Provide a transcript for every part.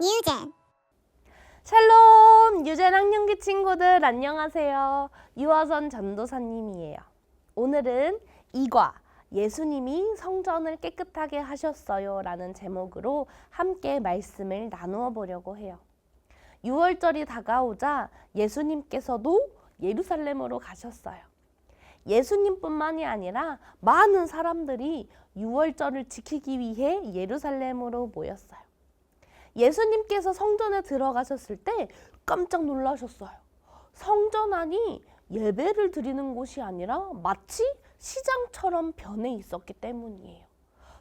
뉴젠 샬롬! 유전 학년기 친구들 안녕하세요. 유화선 전도사님이에요. 오늘은 이과 예수님이 성전을 깨끗하게 하셨어요 라는 제목으로 함께 말씀을 나누어 보려고 해요. 6월절이 다가오자 예수님께서도 예루살렘으로 가셨어요. 예수님뿐만이 아니라 많은 사람들이 6월절을 지키기 위해 예루살렘으로 모였어요. 예수님께서 성전에 들어가셨을 때 깜짝 놀라셨어요. 성전 안이 예배를 드리는 곳이 아니라 마치 시장처럼 변해 있었기 때문이에요.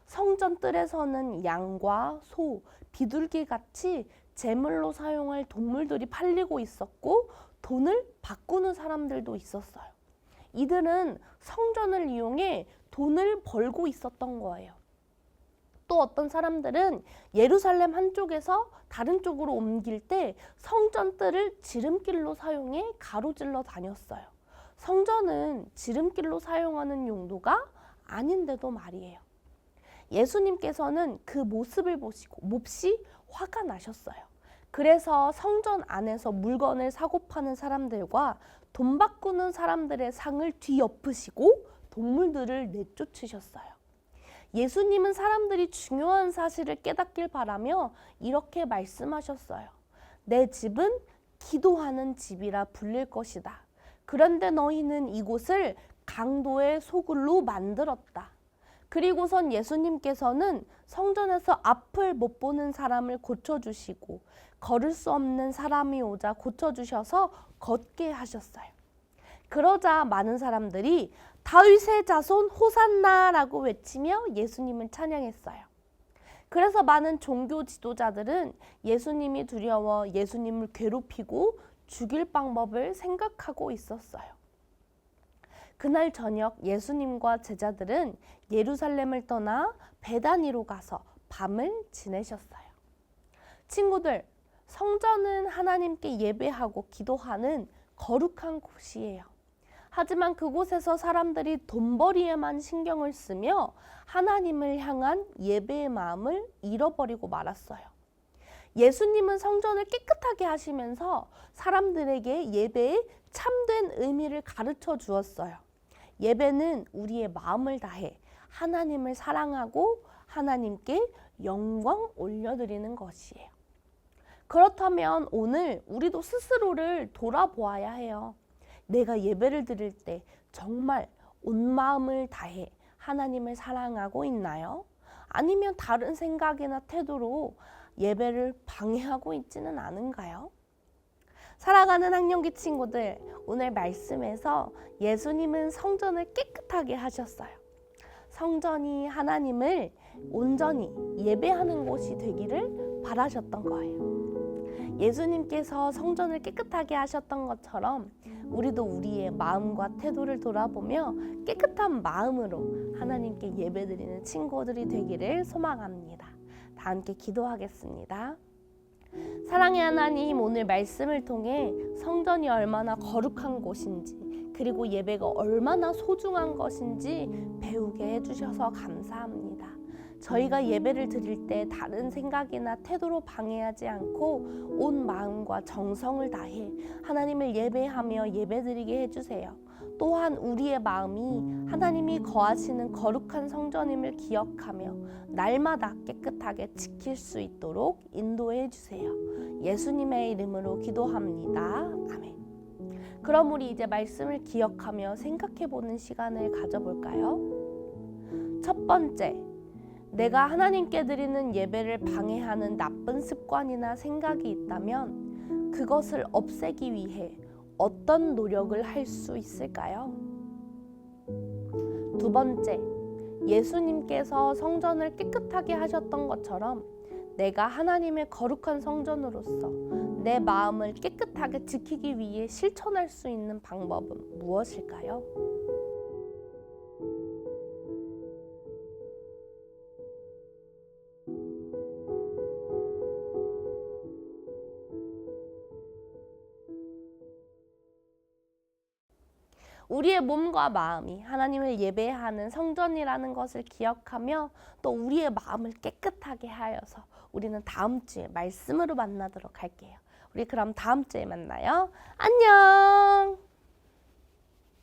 성전 뜰에서는 양과 소, 비둘기 같이 제물로 사용할 동물들이 팔리고 있었고 돈을 바꾸는 사람들도 있었어요. 이들은 성전을 이용해 돈을 벌고 있었던 거예요. 또 어떤 사람들은 예루살렘 한쪽에서 다른 쪽으로 옮길 때 성전 뜰을 지름길로 사용해 가로질러 다녔어요. 성전은 지름길로 사용하는 용도가 아닌데도 말이에요. 예수님께서는 그 모습을 보시고 몹시 화가 나셨어요. 그래서 성전 안에서 물건을 사고 파는 사람들과 돈 바꾸는 사람들의 상을 뒤엎으시고 동물들을 내쫓으셨어요. 예수님은 사람들이 중요한 사실을 깨닫길 바라며 이렇게 말씀하셨어요. 내 집은 기도하는 집이라 불릴 것이다. 그런데 너희는 이곳을 강도의 소굴로 만들었다. 그리고선 예수님께서는 성전에서 앞을 못 보는 사람을 고쳐주시고 걸을 수 없는 사람이 오자 고쳐주셔서 걷게 하셨어요. 그러자 많은 사람들이 다윗의 자손 호산나라고 외치며 예수님을 찬양했어요. 그래서 많은 종교 지도자들은 예수님이 두려워 예수님을 괴롭히고 죽일 방법을 생각하고 있었어요. 그날 저녁 예수님과 제자들은 예루살렘을 떠나 베다니로 가서 밤을 지내셨어요. 친구들, 성전은 하나님께 예배하고 기도하는 거룩한 곳이에요. 하지만 그곳에서 사람들이 돈벌이에만 신경을 쓰며 하나님을 향한 예배의 마음을 잃어버리고 말았어요. 예수님은 성전을 깨끗하게 하시면서 사람들에게 예배의 참된 의미를 가르쳐 주었어요. 예배는 우리의 마음을 다해 하나님을 사랑하고 하나님께 영광 올려드리는 것이에요. 그렇다면 오늘 우리도 스스로를 돌아보아야 해요. 내가 예배를 드릴 때 정말 온 마음을 다해 하나님을 사랑하고 있나요? 아니면 다른 생각이나 태도로 예배를 방해하고 있지는 않은가요? 살아가는 학령기 친구들, 오늘 말씀에서 예수님은 성전을 깨끗하게 하셨어요. 성전이 하나님을 온전히 예배하는 곳이 되기를 바라셨던 거예요. 예수님께서 성전을 깨끗하게 하셨던 것처럼 우리도 우리의 마음과 태도를 돌아보며 깨끗한 마음으로 하나님께 예배드리는 친구들이 되기를 소망합니다. 다 함께 기도하겠습니다. 사랑의 하나님, 오늘 말씀을 통해 성전이 얼마나 거룩한 곳인지, 그리고 예배가 얼마나 소중한 것인지 배우게 해주셔서 감사합니다. 저희가 예배를 드릴 때 다른 생각이나 태도로 방해하지 않고 온 마음과 정성을 다해 하나님을 예배하며 예배드리게 해주세요. 또한 우리의 마음이 하나님이 거하시는 거룩한 성전임을 기억하며 날마다 깨끗하게 지킬 수 있도록 인도해 주세요. 예수님의 이름으로 기도합니다. 아멘. 그럼 우리 이제 말씀을 기억하며 생각해 보는 시간을 가져볼까요? 첫 번째, 내가 하나님께 드리는 예배를 방해하는 나쁜 습관이나 생각이 있다면 그것을 없애기 위해 어떤 노력을 할 수 있을까요? 두 번째, 예수님께서 성전을 깨끗하게 하셨던 것처럼 내가 하나님의 거룩한 성전으로서 내 마음을 깨끗하게 지키기 위해 실천할 수 있는 방법은 무엇일까요? 우리의 몸과 마음이 하나님을 예배하는 성전이라는 것을 기억하며 또 우리의 마음을 깨끗하게 하여서 우리는 다음 주에 말씀으로 만나도록 할게요. 우리 그럼 다음 주에 만나요. 안녕!